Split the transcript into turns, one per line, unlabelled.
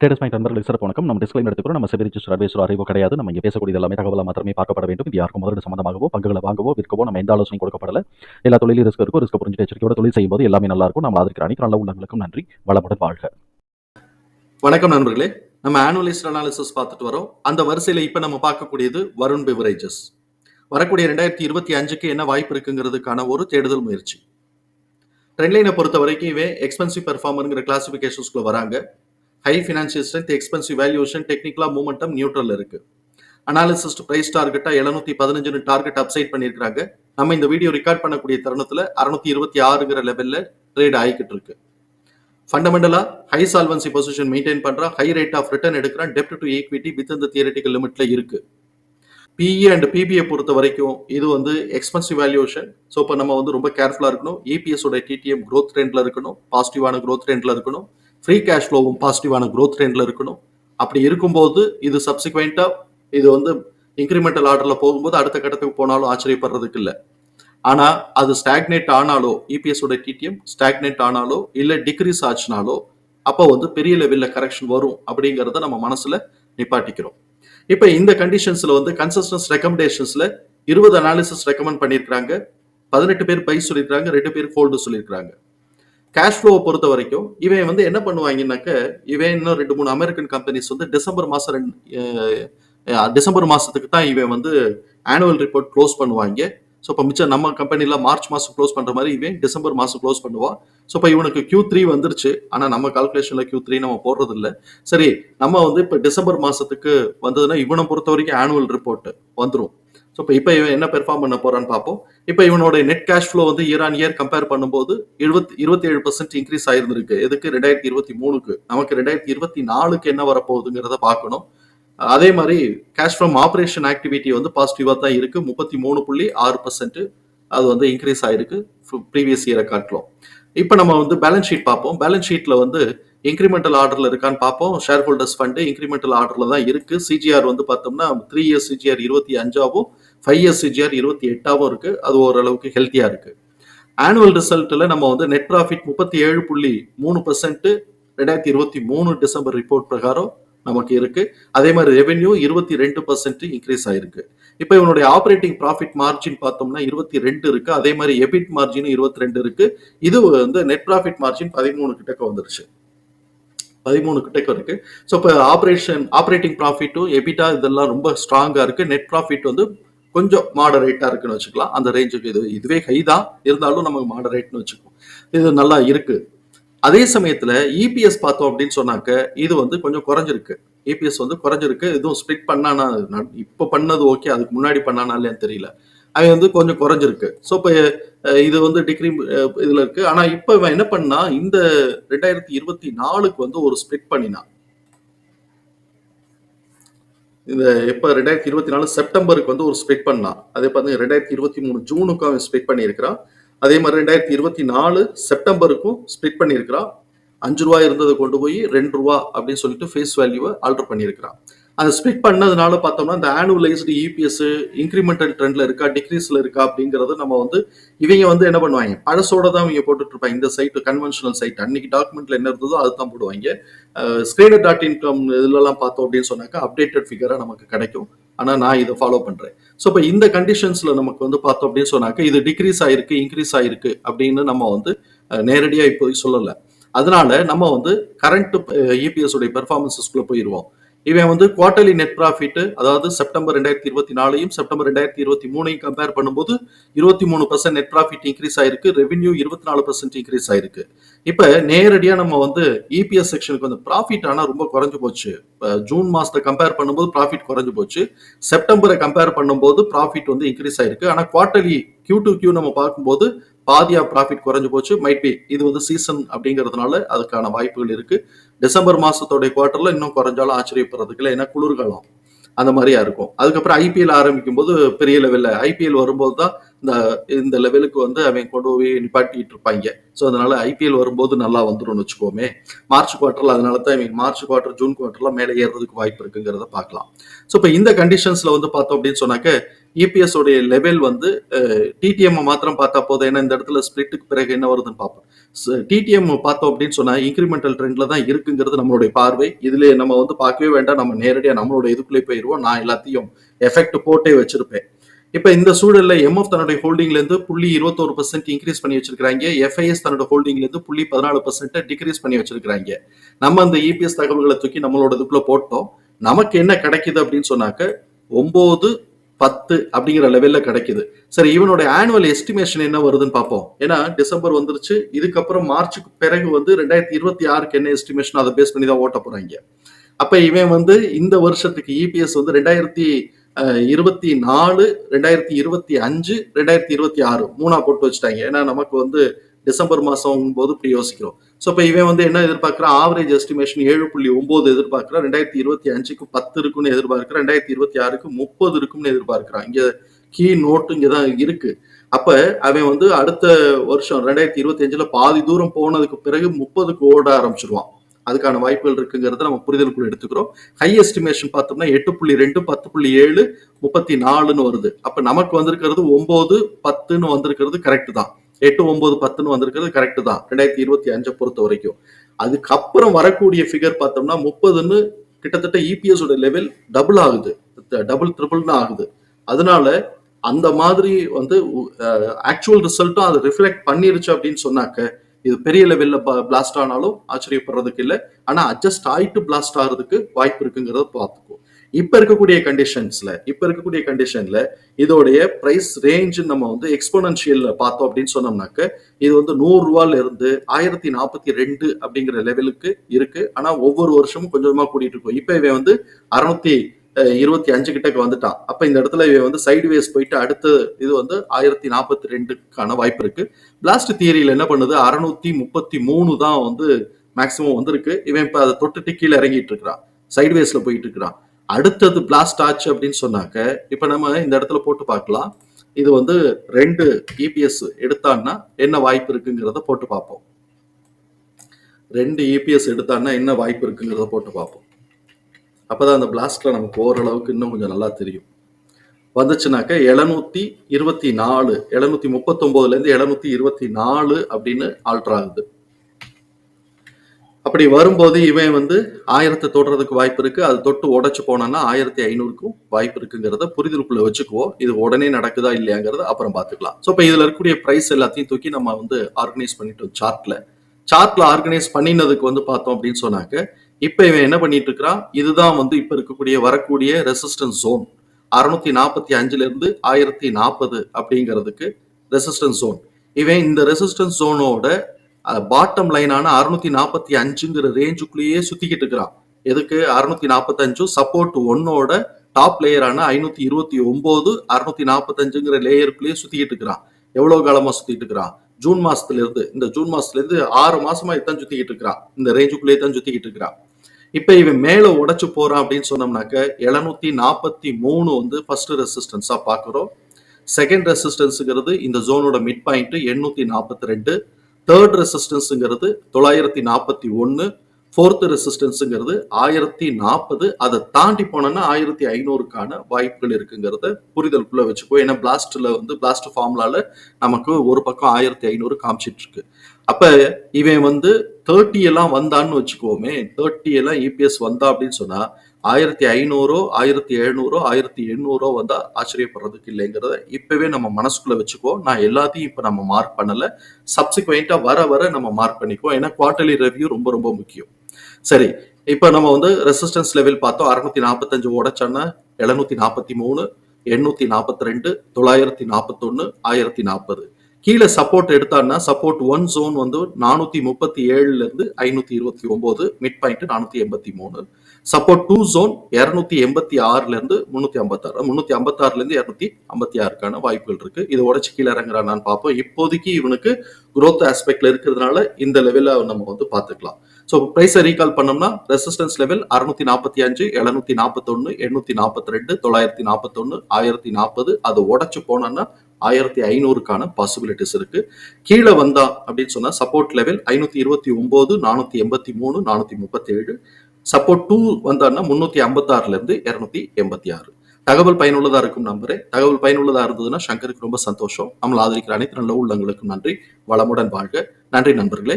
Traders point நண்பர்களுக்கு சிறப்பு வணக்கம். நம்ம டிஸ்கிளைம் எடுத்துக்கிறோம் நம்ம செபி ரிஜிஸ்டர் அட்வைசர் அறிவோ கிடையாது. நம்ம இங்கே பேசக்கூடிய எல்லாமே தகவலாக மாத்திரமே பார்க்கப்பட வேண்டும். இது யாருக்கும் முதலீடு சம்பந்தமாகவோ பங்குகளை வாங்கவோ விற்கவோ நம்ம எந்த ஆலோசனை கொடுக்கப்படல. எல்லா தொழிலும் ரிஸ்க் இருக்கும் ரிஸ்க் புரிஞ்சு எச்சரிக்கையோட தொழில் செய்யும்போது எல்லாமே நல்லா இருக்கும். நம்ம ஆதரிக்கிற அனைத்து நல்ல உள்ளங்களுக்கும் நன்றி. வளமுடன் வாழ்க.
வணக்கம் நண்பர்களே. நம்ம ஆனுவலிஸ்ட் அனாலிசிஸ் பார்த்துட்டு வரோம். அந்த வரிசையில் இப்போ நம்ம பார்க்கக்கூடியது வருண் பிவரேஜஸ் வரக்கூடிய ரெண்டாயிரத்தி இருபத்தி அஞ்சுக்கு என்ன வாய்ப்பு இருக்குங்கிறதுக்கான ஒரு தேடுதல் முயற்சி. ட்ரெண்ட்லைனை பொறுத்த வரைக்கும் இவன் எக்ஸ்பென்சிவ் பெர்ஃபார்மருங்கிற கிளாசிஃபிகேஷன்ஸ்குள்ள வராங்க. High financial strength expensive valuation டெக்னிக்கலா மூமெண்டம் நியூட்ரல் இருக்கு. அனாலிசிஸ்ட் பிரைஸ் டார்கெட்டா எழுநூத்தி பதினஞ்சுன்னு டார்கெட் அப்சைட் பண்ணியிருக்காங்க நம்ம இந்த வீடியோ ரெக்கார்ட் பண்ணக்கூடிய தருணத்துல அறுநூத்தி இருபத்தி ஆறுங்கிற லெவல்ல ட்ரேட் ஆகிக்கிட்டு இருக்கு. ஃபண்டமெண்டலா ஹை சால்வன்சி பொசிஷன் மெயின்டைன் பண்றான் ஹை ரேட் ஆஃப் ரிட்டர்ன் எடுக்கிறான் டெப்ட் டு ஈக்விட்டி வித் இந்த தியரட்டிக்கல் லிமிட்ல இருக்கு. பிஇ அண்ட் பிபிஐ பொறுத்த வரைக்கும் இது வந்து எக்ஸ்பென்சிவ் வேல்யூஷன் ஸோ இப்போ நம்ம வந்து ரொம்ப கேர்ஃபுல்லாக இருக்கணும். இபிஎஸ் உடைய டிடிஎம் க்ரோத் ட்ரெண்டில் இருக்கணும். பாசிட்டிவான க்ரோத் ட்ரெண்டில் இருக்கணும். ஃப்ரீ கேஷ் ஃப்ளோவும் பாசிட்டிவான க்ரோத் ட்ரெண்டில் இருக்கணும். அப்படி இருக்கும்போது இது சப்சிக்வெண்ட்டாக இது வந்து இன்க்ரிமெண்டல் ஆர்டரில் போகும்போது அடுத்த கட்டத்துக்கு போனாலும் ஆச்சரியப்படுறதுக்கு இல்லை. ஆனால் அது ஸ்டாக்னேட் ஆனாலோ இபிஎஸோட டிடிஎம் ஸ்டாக்னேட் ஆனாலோ இல்லை டிக்ரீஸ் ஆச்சுனாலோ அப்போ வந்து பெரிய லெவலில் கரெக்ஷன் வரும் அப்படிங்கிறத நம்ம மனசில் நிப்பாட்டிக்கிறோம். இப்போ இந்த கண்டிஷன்ஸில் வந்து கன்சஸ்டன்ஸ் ரெக்கமெண்டேஷன்ஸில் இருபது அனாலிசிஸ் ரெக்கமெண்ட் பண்ணியிருக்காங்க பதினெட்டு பேர் பை சொல்லியிருக்காங்க ரெண்டு பேர் ஃபோல்டு சொல்லியிருக்கிறாங்க. கேஷ் ஃப்ளோவை பொறுத்த வரைக்கும் இவன் வந்து என்ன பண்ணுவாங்கன்னாக்க இவன் இன்னும் ரெண்டு மூணு அமெரிக்கன் கம்பெனிஸ் வந்து டிசம்பர் மாதம் ரெண்டு டிசம்பர் மாதத்துக்கு தான் இவன் வந்து ஆனுவல் ரிப்போர்ட் க்ளோஸ் பண்ணுவாங்க. ஸோ இப்போ மிச்சம் நம்ம கம்பெனியில் மார்ச் மாதம் க்ளோஸ் பண்ணுற மாதிரி இவன் டிசம்பர் மாதம் க்ளோஸ் பண்ணுவான் ஸோ இப்போ இவனுக்கு கியூ த்ரீ வந்துருச்சு. ஆனால் நம்ம கால்குலேஷனில் கியூ த்ரீ நம்ம போடுறதில்ல. சரி நம்ம வந்து இப்போ டிசம்பர் மாதத்துக்கு வந்ததுன்னா இவனை பொறுத்த வரைக்கும் ஆனுவல் ரிப்போர்ட் வந்துடும் ஸோ இப்போ இப்போ இவன் என்ன பெர்ஃபார்ம் பண்ண போறான்னு பார்ப்போம். இப்போ இவனோட நெட் கேஷ் ஃப்ளோ வந்து இயர் ஆன் இயர் கம்பேர் பண்ணும்போது இருபத்தி இருபத்தி ஏழு பர்சன்ட் இன்க்ரீஸ் ஆயிருந்திருக்கு. எதுக்கு? ரெண்டாயிரத்தி இருபத்தி மூணுக்கு. நமக்கு ரெண்டாயிரத்தி இருபத்தி நாலுக்கு என்ன வரப்போகுதுங்கிறத பார்க்கணும். அதே மாதிரி கேஷ் ஃப்ரம் ஆப்ரேஷன் ஆக்டிவிட்டி வந்து பாசிட்டிவாக தான் இருக்கு. முப்பத்தி மூணு புள்ளி ஆறு பர்சன்ட் அது வந்து இன்க்ரீஸ் ஆயிருக்கு. ப்ரீவியஸ் இயரை காட்டிலும். இப்போ நம்ம வந்து பேலன்ஸ் ஷீட் பார்ப்போம். பேலன்ஸ் ஷீட்டில் வந்து இன்க்ரிமெண்டல் ஆர்டரில் இருக்கான்னு பார்ப்போம். ஷேர் ஹோல்டர்ஸ் ஃபண்டு இன்க்ரிமெண்டல் ஆர்டரில் தான் இருக்கு. சிஜிஆர் வந்து பார்த்தோம்னா த்ரீ இயர்ஸ் சிஜிஆர் இருபத்தி அஞ்சாவும் ஃபைவ் இயர்ஸ் சிஜிஆர் இருபத்தி எட்டாவும் இருக்கு. அது ஓரளவுக்கு ஹெல்த்தியாக இருக்கு. ஆனுவல் ரிசல்ட்டில் நம்ம வந்து நெட் ப்ராஃபிட் முப்பத்தி ஏழு புள்ளி மூணு பர்சன்ட் ரெண்டாயிரத்தி இருபத்தி மூணு டிசம்பர் ரிப்போர்ட் பிரகாரம் நமக்கு இருக்கு. அதே மாதிரி ரெவென்யூ இருபத்தி ரெண்டு பர்சன்ட் இன்க்ரீஸ் ஆயிருக்கு. இப்போ இவனுடைய ஆப்ரேட்டிங் ப்ராஃபிட் மார்ஜின் பார்த்தோம்னா இருபத்தி ரெண்டு இருக்கு. அதே மாதிரி எபிட் மார்ஜின் இருபத்தி ரெண்டு இருக்கு. இது வந்து நெட் ப்ராஃபிட் மார்ஜின் பதிமூணு கிட்டக்க வந்துருச்சு. பதிமூணு கிட்டக்க இருக்கு. ஸோ இப்போ ஆப்ரேஷன் ஆப்ரேட்டிங் ப்ராஃபிட்டும் எபிட்டா இதெல்லாம் ரொம்ப ஸ்ட்ராங்கா இருக்கு. நெட் ப்ராஃபிட் வந்து கொஞ்சம் மாடரேட்டா இருக்குன்னு வச்சுக்கலாம். அந்த ரேஞ்சுக்கு இது இதுவே ஹை தான். இருந்தாலும் நமக்கு மாடரேட்னு வச்சுக்கோம் இது நல்லா இருக்கு. அதே சமயத்துல இபிஎஸ் பார்த்தோம் அப்படின்னு சொன்னாக்க இது வந்து கொஞ்சம் குறைஞ்சிருக்கு. இபிஎஸ் வந்து குறைஞ்சிருக்கு. இதுவும் ஸ்ப்ளிட் பண்ணானா இப்போ பண்ணது ஓகே அதுக்கு முன்னாடி பண்ணானா இல்லையான்னு தெரியல. அது வந்து கொஞ்சம் குறைஞ்சிருக்கு. ஸோ இப்போ இது வந்து டிகிரி இதில் இருக்கு. ஆனால் இப்போ இவன் என்ன பண்ணா இந்த ரெண்டாயிரத்தி இருபத்தி நாலுக்கு வந்து ஒரு ஸ்ப்ளிட் பண்ணினான் இந்த இப்போ ரெண்டாயிரத்தி இருபத்தி நாலு செப்டம்பருக்கு வந்து ஒரு ஸ்ப்ளிட் பண்ணான் அதே பார்த்தீங்கன்னா ரெண்டாயிரத்தி இருபத்தி மூணு ஜூனுக்கும் அவன் ஸ்ப்ளிட் பண்ணியிருக்கிறான். அதே மாதிரி ரெண்டாயிரத்தி இருபத்தி நாலு செப்டம்பருக்கும் ஸ்ப்ளிட் பண்ணியிருக்கிறான் அஞ்சு ரூபா இருந்ததை கொண்டு போய் ரெண்டு ரூபா அப்படின்னு சொல்லிட்டு ஃபேஸ் வேல்யூவை ஆல்டர் பண்ணியிருக்கிறான் அந்த ஸ்பிட் பண்ணதுனால பார்த்தோம்னா இந்த ஆனுவலைஸ்டு இபிஎஸ் இன்க்ரிமெண்டல் ட்ரெண்ட்ல இருக்கா டிக்ரீஸ்ல இருக்கா அப்படிங்கறது நம்ம வந்து இவங்க வந்து என்ன பண்ணுவாங்க? பழசோட தான் இவங்க போட்டுட்டு இருப்பாங்க இந்த சைட் கன்வென்ஷனல் சைட் அன்னைக்கு டாக்குமெண்ட்ல என்ன இருந்ததோ அதுதான் போடுவாங்க. ஸ்கிரீனர் டாட் இன்கம் இதுலலாம் பார்த்தோம் அப்படின்னு சொன்னாக்கா அப்டேட்டட் ஃபிகரா நமக்கு கிடைக்கும். ஆனா நான் இதை ஃபாலோ பண்றேன். ஸோ இப்போ இந்த கண்டிஷன்ஸ்ல நமக்கு வந்து பார்த்தோம் அப்படின்னு சொன்னாக்க இது டிக்ரீஸ் ஆயிருக்கு இன்க்ரீஸ் ஆயிருக்கு அப்படின்னு நம்ம வந்து நேரடியாக இப்போ இப்போதைக்கு அதனால நம்ம வந்து கரண்ட் இபிஎஸ் உடைய பெர்ஃபார்மன்ஸஸ்குள்ளே போயிடுவோம் இவன் வந்து குவார்டர்லி நெட் ப்ராஃபிட் அதாவது செப்டம்பர் ரெண்டாயிரத்தி இருபத்தி நாலையும் செப்டம்பர் ரெண்டாயிரத்தி இருபத்தி மூணையும் கம்பேர் பண்ணும்போது இருபத்தி மூணு பர்சன்ட் நெட் ப்ராஃபிட் இன்க்ரீஸ் ஆயிருக்கு ரெவென்யூ இருபத்தி நாலு பர்சன்ட் இன்க்ரீஸ் ஆயிருக்கு. இப்போ நேரடியாக நம்ம வந்து இபிஎஸ் செக்ஷனுக்கு வந்து ப்ராஃபிட் ஆனால் ரொம்ப குறைஞ்சு போச்சு. இப்போ ஜூன் மாதத்தை கம்பேர் பண்ணும்போது ப்ராஃபிட் குறைஞ்சு போச்சு. செப்டம்பரை கம்பேர் பண்ணும்போது ப்ராஃபிட் வந்து இன்க்ரீஸ் ஆயிருக்கு. ஆனால் குவார்டர்லி கியூ டு கியூ நம்ம பார்க்கும்போது பாதியா ப்ராஃபிட் குறைஞ்சு போச்சு. மைட் பி இது வந்து சீசன் அப்படிங்கிறதுனால அதுக்கான வாய்ப்புகள் இருக்கு. டிசம்பர் மாசத்தோட குவார்டர்ல இன்னும் குறைஞ்சாலும் ஆச்சரியப்படுறதுக்கு இல்லை. ஏன்னா குளிர்காலம் அந்த மாதிரியா இருக்கும். அதுக்கப்புறம் ஐபிஎல் ஆரம்பிக்கும் போது பெரிய லெவல்ல ஐபிஎல் வரும்போது தான் இந்த இந்த லெவலுக்கு வந்து அவங்க கொண்டு போய் நிப்பாட்டிட்டு இருப்பாங்க. ஸோ அதனால ஐபிஎல் வரும்போது நல்லா வந்துரும்னு வச்சுக்கோமே. மார்ச் குவார்டர்ல அதனால தான் அவங்க மார்ச் குவார்டர் ஜூன் குவார்டர்ல மேலே ஏறுறதுக்கு வாய்ப்பு இருக்குங்கிறத பார்க்கலாம். ஸோ இப்போ இந்த கண்டிஷன்ஸ்ல வந்து பார்த்தோம் அப்படின்னு சொன்னாக்க இபிஎஸ் உடைய லெவல் வந்து டிடிஎம் மாத்திரம் பார்த்தா போதும். ஏன்னா இந்த இடத்துல ஸ்பிளிட்டுக்கு பிறகு என்ன வருதுன்னு பார்ப்போம். டிடிஎம் பார்த்தோம் அப்படின்னு சொன்னா இன்க்ரிமெண்டல் ட்ரெண்ட்ல தான் இருக்குங்கிறது நம்மளுடைய பார்வை. இதுல நம்ம வந்து பார்க்கவே வேண்டாம். நம்ம நேரடியாக நம்மளோட இதுக்குள்ளே போயிடுவோம் நான் எல்லாத்தையும் எஃபெக்ட் போட்டே வச்சிருப்பேன். இப்போ இந்த சூழலில் எம்எஃப் தன்னுடைய ஹோல்டிங்லேருந்து புள்ளி இருபத்தோரு பர்சன்ட் இன்க்ரீஸ் பண்ணி வச்சிருக்காங்க எஃப்ஐஎஸ் தன்னோட ஹோல்டிங்லேருந்து புள்ளி பதினாலு பர்சன்ட் டிக்ரீஸ் பண்ணி வச்சிருக்காங்க நம்ம அந்த இபிஎஸ் தகவல்களை தூக்கி நம்மளோட இதுக்குள்ள போட்டோம். நமக்கு என்ன கிடைக்குது அப்படின்னு சொன்னாக்க ஒன்பது பத்து அப்படிங்கிற லெவல்ல கிடைக்குது. சரி இவனோட ஆனுவல் எஸ்டிமேஷன் என்ன வருதுன்னு பார்ப்போம். ஏன்னா டிசம்பர் வந்துருச்சு. இதுக்கப்புறம் மார்ச்சுக்கு பிறகு வந்து ரெண்டாயிரத்தி இருபத்தி ஆறுக்கு என்ன எஸ்டிமேஷன் அதை பேஸ் பண்ணி தான் ஓட்ட போறாங்க. அப்ப இவன் வந்து இந்த வருஷத்துக்கு இபிஎஸ் வந்து ரெண்டாயிரத்தி இருபத்தி நாலு ரெண்டாயிரத்தி இருபத்தி அஞ்சு ரெண்டாயிரத்தி இருபத்தி ஆறு மூணா போட்டு வச்சுட்டாங்க ஏன்னா நமக்கு வந்து டிசம்பர் மாதம் போது இப்படி யோசிக்கிறோம். ஸோ இப்போ இவன் வந்து என்ன எதிர்பார்க்குறான் ஆவரேஜ் எஸ்டிமேஷன் ஏழு புள்ளி ஒம்பது எதிர்பார்க்குறான் ரெண்டாயிரத்தி இருபத்தி அஞ்சுக்கு பத்து இருக்குன்னு எதிர்பார்க்குறான் ரெண்டாயிரத்தி இருபத்தி ஆறுக்கு முப்பது இருக்கும்னு எதிர்பார்க்குறான் இங்கே கீ நோட்டு இங்கே தான் இருக்கு. அப்போ அவன் வந்து அடுத்த வருஷம் ரெண்டாயிரத்தி இருபத்தி அஞ்சில் பாதி தூரம் போனதுக்கு பிறகு முப்பதுக்கு ஓட ஆரம்பிச்சிருவான். அதுக்கான வாய்ப்புகள் இருக்குங்கிறத நம்ம புரிதலுக்குள்ள எடுத்துக்கிறோம். ஹை எஸ்டிமேஷன் பார்த்தோம்னா எட்டு புள்ளி ரெண்டு பத்து புள்ளி ஏழு முப்பத்தி நாலுன்னு வருது. அப்போ நமக்கு வந்திருக்கிறது ஒம்பது பத்துன்னு வந்திருக்கிறது கரெக்ட் தான். எட்டு ஒன்பது பத்துன்னு வந்திருக்கிறது கரெக்டு தான். ரெண்டாயிரத்தி இருபத்தி அஞ்சை பொறுத்த வரைக்கும். அதுக்கப்புறம் வரக்கூடிய ஃபிகர் பார்த்தோம்னா முப்பதுன்னு கிட்டத்தட்ட இபிஎஸ் உடைய லெவல் டபுள் ஆகுது. டபுள் ட்ரிபிள்னு ஆகுது. அதனால அந்த மாதிரி வந்து ஆக்சுவல் ரிசல்ட்டும் அதை ரிஃப்ளெக்ட் பண்ணிருச்சு அப்படின்னு சொன்னாக்க இது பெரிய லெவல்ல பிளாஸ்ட் ஆனாலும் ஆச்சரியப்படுறதுக்கு இல்லை. ஆனா அட்ஜஸ்ட் ஆயிட்டு பிளாஸ்ட் ஆகிறதுக்கு வாய்ப்பு இருக்குங்கிறத பார்த்துக்குவோம். இப்ப இருக்கக்கூடிய கண்டிஷன்ஸ்ல இப்ப இருக்கக்கூடிய கண்டிஷன்ல இதோடைய பிரைஸ் ரேஞ்சு நம்ம வந்து எக்ஸ்போனன்ஷியல் பார்த்தோம் அப்படின்னு சொன்னோம்னாக்க இது வந்து நூறு ரூபால இருந்து ஆயிரத்தி நாற்பத்தி ரெண்டு அப்படிங்கிற லெவலுக்கு இருக்கு. ஆனா ஒவ்வொரு வருஷமும் கொஞ்சமா கூட்டிட்டு இருக்கும். இப்ப இவன் வந்து அறுநூத்தி இருபத்தி அஞ்சு கிட்டக்கு வந்துட்டான். அப்ப இந்த இடத்துல இவன் வந்து சைடு வேஸ் போயிட்டு அடுத்த இது வந்து ஆயிரத்தி நாற்பத்தி ரெண்டுக்கான வாய்ப்பு இருக்கு. பிளாஸ்ட் தியரியில என்ன பண்ணுது? அறுநூத்தி முப்பத்தி மூணு தான் வந்து மேக்சிமம் வந்திருக்கு. இவன் இப்ப அதை தொட்டுட்டு கீழே இறங்கிட்டு இருக்கிறான். சைடு வேஸ்ல போயிட்டு இருக்கிறான். அடுத்தது பிளாஸ்ட் ஆச்சு அப்படின்னு சொன்னாக்க இப்போ நம்ம இந்த இடத்துல போட்டு பார்க்கலாம். இது வந்து ரெண்டு இபிஎஸ் எடுத்தான்னா என்ன வாய்ப்பு இருக்குங்கிறத போட்டு பார்ப்போம். ரெண்டு இபிஎஸ் எடுத்தான்னா என்ன வாய்ப்பு இருக்குங்கிறத போட்டு பார்ப்போம். அப்போதான் அந்த பிளாஸ்டில் நமக்கு ஓரளவுக்கு இன்னும் கொஞ்சம் நல்லா தெரியும். வந்துச்சுனாக்க எழுநூத்தி இருபத்தி நாலு எழுநூத்தி முப்பத்தொம்போதுலேருந்து எழுநூற்றி எழுநூத்தி இருபத்தி நாலு அப்படின்னு ஆல்ட்ராகுது அப்படி வரும்போது இவன் வந்து ஆயிரத்தை தொடுறதுக்கு வாய்ப்பு இருக்கு. அது தொட்டு உடச்சு போனான்னா ஆயிரத்தி ஐநூறுக்கும் வாய்ப்பு இருக்குங்கிறத புரிதலுக்குள்ள வச்சுக்குவோம் இது உடனே நடக்குதா இல்லையாங்கிறத அப்புறம் பார்த்துக்கலாம். ஸோ இப்போ இதுல இருக்கக்கூடிய பிரைஸ் எல்லாத்தையும் தூக்கி நம்ம வந்து ஆர்கனைஸ் பண்ணிட்டோம் சார்ட்ல சார்ட்ல ஆர்கனைஸ் பண்ணினதுக்கு வந்து பார்த்தோம் அப்படின்னு சொன்னாக்க இப்போ இவன் என்ன பண்ணிட்டு இருக்கிறான்? இதுதான் வந்து இப்போ இருக்கக்கூடிய வரக்கூடிய ரெசிஸ்டன்ஸ் ஜோன் அறுநூத்தி நாற்பத்தி அஞ்சுல இருந்து ஆயிரத்தி நாற்பது அப்படிங்கிறதுக்கு ரெசிஸ்டன்ஸ் ஜோன் இவன் இந்த ரெசிஸ்டன்ஸ் ஜோனோட பாட்டம் லைனான அறுநூத்தி நாற்பத்தி அஞ்சுங்கிற ரேஞ்சுக்குள்ளேயே சுத்திக்கிட்டு இருக்கிறான். எதுக்கு? அறுநூத்தி நாற்பத்தஞ்சும் சப்போர்ட் ஒன்னோட டாப் லேயரான ஐநூத்தி இருபத்தி ஒன்பது அறுநூத்தி நாற்பத்தஞ்சுங்கிற லேயருக்குள்ளேயே சுத்திக்கிட்டு இருக்கிறான். எவ்வளவு காலமா சுத்திட்டு இருக்கிறான்? ஜூன் மாசத்துல இருந்து இந்த ஜூன் மாசத்துல இருந்து ஆறு மாசமா இதான் சுத்திக்கிட்டு இருக்கிறான். இந்த ரேஞ்சுக்குள்ளேயே தான் சுத்திக்கிட்டு இருக்கிறான். இப்ப இவன் மேல உடைச்சு போறான் அப்படின்னு சொன்னோம்னாக்க எழுநூத்தி நாற்பத்தி மூணு வந்து ஃபர்ஸ்ட் ரெசிஸ்டன்ஸா பாக்குறோம் செகண்ட் ரெசிஸ்டன்ஸுங்கிறது இந்த ஜோனோட மிட் பாயிண்ட் எண்ணூத்தி நாற்பத்தி ரெண்டு தேர்ட் ரெசிஸ்டன்ஸுங்கிறது தொள்ளாயிரத்தி நாற்பத்தி ஒன்று ஃபோர்த் ரெசிஸ்டன்ஸுங்கிறது ஆயிரத்தி நாற்பது அதை தாண்டி போனோம்னா ஆயிரத்தி ஐநூறுக்கான வாய்ப்புகள் இருக்குங்கிறத புரிதலுக்குள்ள வச்சுக்கோ. ஏன்னா பிளாஸ்ட்ல வந்து பிளாஸ்ட் ஃபார்முலால நமக்கு ஒரு பக்கம் ஆயிரத்தி ஐநூறு காமிச்சிட்டு இருக்கு அப்ப இவன் வந்து தேர்ட்டி எல்லாம் வந்தான்னு வச்சுக்கோமே தேர்ட்டி எல்லாம் இபிஎஸ் வந்தா அப்படின்னு சொன்னா ஆயிரத்தி ஐநூறோ ஆயிரத்தி எழுநூறோ ஆயிரத்தி எண்ணூறோ வந்து ஆச்சரியப்படுறதுக்கு இல்லைங்கிறத இப்பவே நம்ம மனசுக்குள்ள வச்சுக்கோ நான் எல்லாத்தையும் இப்போ நம்ம மார்க் பண்ணல. சப்சிக்வெண்டா வர வர நம்ம மார்க் பண்ணிக்குவோம். ஏன்னா குவார்டர்லி ரெவ்யூ ரொம்ப ரொம்ப முக்கியம். சரி இப்போ நம்ம வந்து ரெசிஸ்டன்ஸ் லெவல் பார்த்தோம். அறுநூத்தி நாற்பத்தஞ்சு உடைச்சோன்னா எழுநூத்தி நாற்பத்தி மூணு எண்ணூத்தி நாற்பத்தி ரெண்டு தொள்ளாயிரத்தி நாற்பத்தொன்னு ஆயிரத்தி நாற்பது கீழே சப்போர்ட் எடுத்தான்னா சப்போர்ட் ஒன் ஜோன் வந்து நானூத்தி முப்பத்தி ஏழுல இருந்து ஐநூத்தி இருபத்தி ஒன்பது மிட் பாயிண்ட் நானூத்தி எண்பத்தி மூணு. சப்போர்ட் டூ ஜோன் இரநூத்தி எண்பத்தி ஆறுல இருந்து முன்னூத்தி ஐம்பத்தாறு முன்னூத்தி ஐம்பத்தாறுல இருந்து ஐம்பத்தி ஆறுக்கான வாய்ப்புகள் இருக்கு. இதை உடச்சு கீழே இறங்குறான்னு பார்ப்போம். இப்போதைக்கு இவனுக்கு குரோத் ஆஸ்பெக்ட்ல இருக்கிறதுனால இந்த லெவலில் நம்ம வந்து பார்த்துக்கலாம். ஸோ ப்ரைஸை ரீகால் பண்ணோம்னா ரெசிஸ்டன்ஸ் லெவல் அறுநூத்தி நாற்பத்தி அஞ்சு எழுநூத்தி நாற்பத்தொன்னு எண்ணூத்தி நாற்பத்தி ரெண்டு தொள்ளாயிரத்தி நாற்பத்தொன்னு ஆயிரத்தி நாற்பது அதை உடைச்சு போனோம்னா ஆயிரத்தி ஐநூறுக்கான பாசிபிலிட்டிஸ் இருக்கு. கீழே வந்தா அப்படின்னு சொன்னா சப்போர்ட் லெவல் ஐநூத்தி இருபத்தி ஒன்பது நானூத்தி எண்பத்தி மூணு நானூத்தி முப்பத்தி ஏழு சப்போர்ட் டூ வந்தான்னா முன்னூத்தி ஐம்பத்தாறுல இருந்து இருநூத்தி எண்பத்தி ஆறு. தகவல் பயனுள்ளதா இருக்கும் நம்பரே தகவல் பயனுள்ளதா இருந்ததுன்னா சங்கருக்கு ரொம்ப சந்தோஷம். நம்மளை ஆதரிக்கிற அனைத்து நல்ல உள்ளங்களுக்கும் நன்றி. வளமுடன் வாழ்க. நன்றி நண்பர்களே.